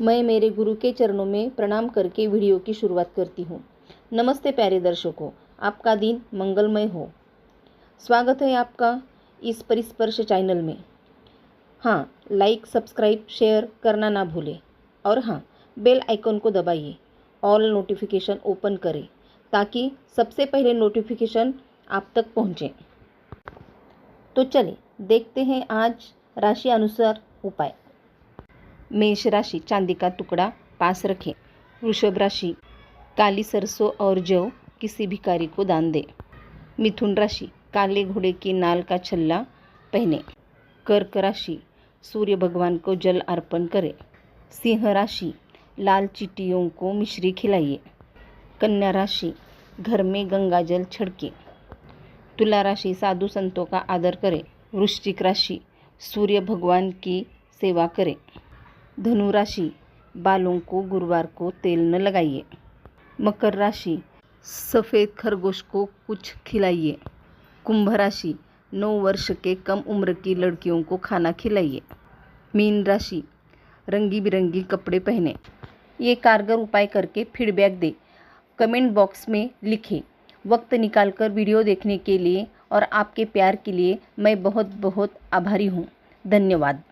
मैं मेरे गुरु के चरणों में प्रणाम करके वीडियो की शुरुआत करती हूँ। नमस्ते प्यारे दर्शकों, आपका दिन मंगलमय हो। स्वागत है आपका इस परिस्पर्श चैनल में। हाँ लाइक सब्सक्राइब शेयर करना ना भूलें। और हाँ बेल आइकन को दबाइए। ऑल नोटिफिकेशन ओपन करें, ताकि सबसे पहले नोटिफिकेशन आप तक पहुँचे। तो चलिए देखते हैं आज राशि अनुसार उपाय। मेष राशि चांदी का टुकड़ा पास रखें. वृषभ राशि काली सरसों और जव किसी भिखारी को दान दे. मिथुन राशि, काले घोड़े की नाल का छल्ला पहने. कर्क राशि, सूर्य भगवान को जल अर्पण करें. सिंह राशि, लाल चीटियों को मिश्री खिलाइए. कन्या राशि, घर में गंगा जल छिड़के. तुला राशि, साधु संतों का आदर करें. वृश्चिक राशि, सूर्य भगवान की सेवा करें. धनु राशि बालों को गुरुवार को तेल न लगाइए। मकर राशि। सफ़ेद खरगोश को कुछ खिलाइए। कुंभ राशि। नौ वर्ष के कम उम्र की लड़कियों को खाना खिलाइए। मीन राशि। रंगी बिरंगी कपड़े पहने। ये कारगर उपाय करके फीडबैक दे। कमेंट बॉक्स में लिखें। वक्त निकालकर वीडियो देखने के लिए और आपके प्यार के लिए मैं बहुत बहुत आभारी हूँ। धन्यवाद।